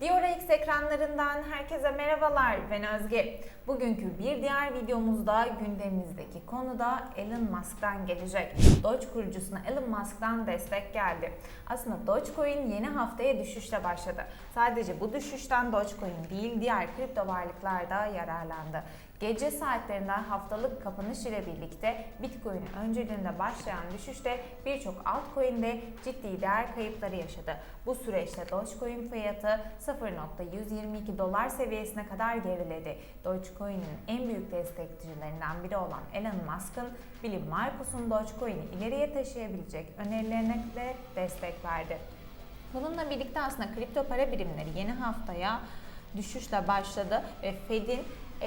DioraX ekranlarından herkese merhabalar. Ben Özge. Bugünkü bir diğer videomuzda gündemimizdeki konu da Elon Musk'tan gelecek. Doge kurucusuna Elon Musk'tan destek geldi. Aslında Dogecoin yeni haftaya düşüşle başladı. Sadece bu düşüşten Dogecoin değil diğer kripto varlıklar da yararlandı. Gece saatlerinden haftalık kapanış ile birlikte Bitcoin önceliğinde başlayan düşüşte birçok altcoin'de ciddi değer kayıpları yaşadı. Bu süreçte Dogecoin fiyatı 0.122 dolar seviyesine kadar geriledi. Dogecoin'in en büyük destekçilerinden biri olan Elon Musk'ın Billy Markus'un Dogecoin'i ileriye taşıyabilecek önerilerine de destek verdi. Bununla birlikte aslında kripto para birimleri yeni haftaya düşüşle başladı ve Fed'in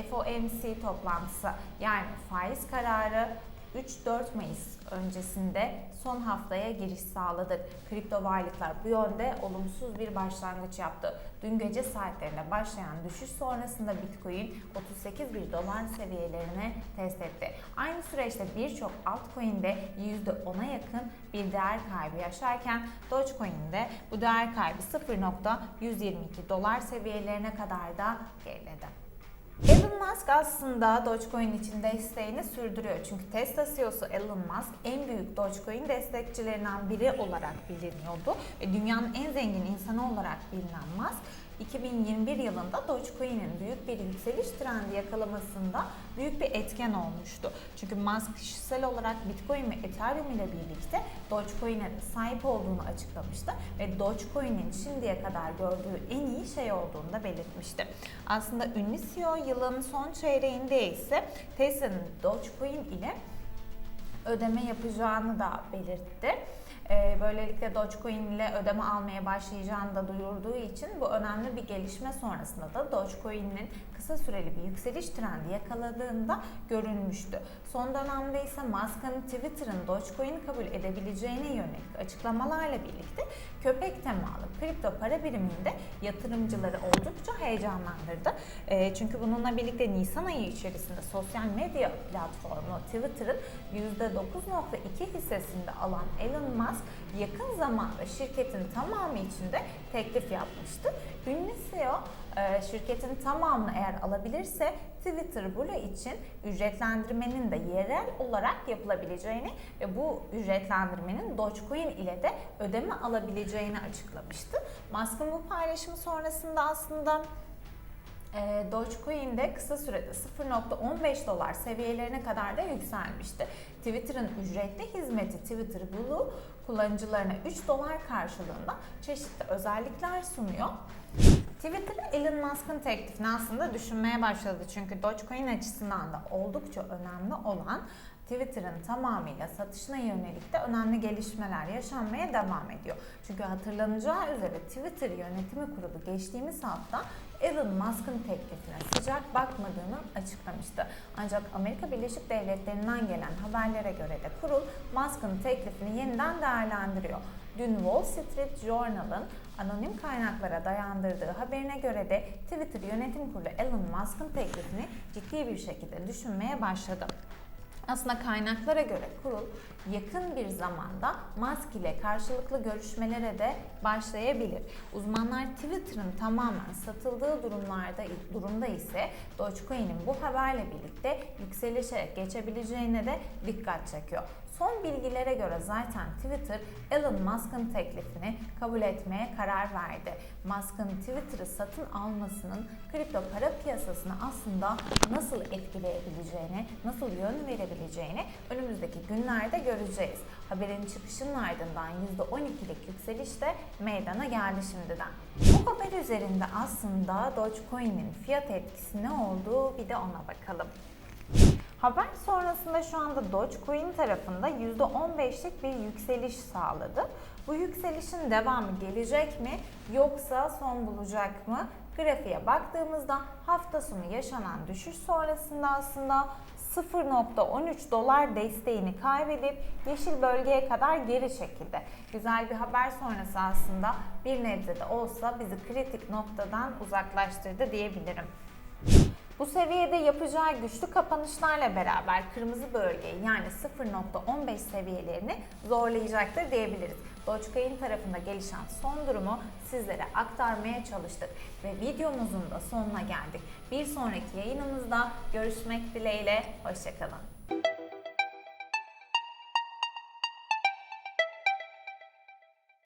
FOMC toplantısı yani faiz kararı 3-4 Mayıs öncesinde son haftaya giriş sağladı. Kripto varlıklar bu yönde olumsuz bir başlangıç yaptı. Dün gece saatlerinde başlayan düşüş sonrasında Bitcoin 38 bir dolar seviyelerine test etti. Aynı süreçte birçok altcoin'de %10'a yakın bir değer kaybı yaşarken Dogecoin'de bu değer kaybı 0.122 dolar seviyelerine kadar da geriledi. Elon Musk aslında Dogecoin için desteğini sürdürüyor. Çünkü Tesla CEO'su Elon Musk en büyük Dogecoin destekçilerinden biri olarak biliniyordu. Ve dünyanın en zengin insanı olarak bilinen Musk 2021 yılında Dogecoin'in büyük bir yükseliş trendi yakalamasında büyük bir etken olmuştu. Çünkü Musk kişisel olarak Bitcoin ve Ethereum ile birlikte Dogecoin'e sahip olduğunu açıklamıştı ve Dogecoin'in şimdiye kadar gördüğü en iyi şey olduğunu da belirtmişti. Aslında ünlü CEO yılın son çeyreğinde ise Tesla'nın Dogecoin ile ödeme yapacağını da belirtti. Ee, böylelikle Dogecoin ile ödeme almaya başlayacağını da duyurduğu için bu önemli bir gelişme sonrasında da Dogecoin'in kısa süreli bir yükseliş trendi yakaladığında görülmüştü. Son dönemde ise Musk'ın Twitter'ın Dogecoin'i kabul edebileceğine yönelik açıklamalarla birlikte köpek temalı kripto para biriminde yatırımcıları oldukça heyecanlandırdı. Ee, çünkü bununla birlikte Nisan ayı içerisinde sosyal medya platformu Twitter'ın %9.2 hissesinde alan Elon Musk yakın zamanda şirketin tamamı içinde teklif yapmıştı. Ünlü CEO e, şirketin tamamını eğer alabilirse Twitter Blue için ücretlendirmenin de yerel olarak yapılabileceğini ve bu ücretlendirmenin Dogecoin ile de ödeme alabileceğini açıklamıştı. Musk'ın bu paylaşımı sonrasında aslında e, Dogecoin'de kısa sürede 0.15 dolar seviyelerine kadar da yükselmişti. Twitter'ın ücretli hizmeti Twitter Blue kullanıcılarına 3 dolar karşılığında çeşitli özellikler sunuyor. Twitter Elon Musk'ın teklifini aslında düşünmeye başladı çünkü Dogecoin açısından da oldukça önemli olan Twitter'ın tamamıyla satışına yönelik de önemli gelişmeler yaşanmaya devam ediyor. Çünkü hatırlanacağı üzere Twitter yönetimi kurulu geçtiğimiz hafta Elon Musk'ın teklifine sıcak bakmadığını açıklamıştı. Ancak Amerika Birleşik Devletleri'nden gelen haberlere göre de kurul Musk'ın teklifini yeniden değerlendiriyor. Dün Wall Street Journal'ın anonim kaynaklara dayandırdığı haberine göre de Twitter yönetim kurulu Elon Musk'ın teklifini ciddi bir şekilde düşünmeye başladı. Aslında kaynaklara göre kurul yakın bir zamanda Musk ile karşılıklı görüşmelere de başlayabilir. Uzmanlar Twitter'ın tamamen satıldığı durumlarda durumda ise Dogecoin'in bu haberle birlikte yükselişe geçebileceğine de dikkat çekiyor. Son bilgilere göre zaten Twitter Elon Musk'ın teklifini kabul etmeye karar verdi. Musk'ın Twitter'ı satın almasının kripto para piyasasını aslında nasıl etkileyebileceğini, nasıl yön verebileceğini önümüzdeki günlerde göreceğiz. Haberin çıkışının ardından %12'lik yükseliş de meydana geldi şimdiden. Bu haber üzerinde aslında Dogecoin'in fiyat etkisi ne olduğu bir de ona bakalım. Haber sonrasında şu anda Dogecoin tarafında %15'lik bir yükseliş sağladı. Bu yükselişin devamı gelecek mi yoksa son bulacak mı? Grafiğe baktığımızda hafta sonu yaşanan düşüş sonrasında aslında 0.13 dolar desteğini kaybedip yeşil bölgeye kadar geri çekildi. Güzel bir haber sonrası aslında bir nebze de olsa bizi kritik noktadan uzaklaştırdı diyebilirim. Bu seviyede yapacağı güçlü kapanışlarla beraber kırmızı bölgeyi yani 0.15 seviyelerini zorlayacaktır diyebiliriz. Dogecoin tarafında gelişen son durumu sizlere aktarmaya çalıştık ve videomuzun da sonuna geldik. Bir sonraki yayınımızda görüşmek dileğiyle, hoşçakalın.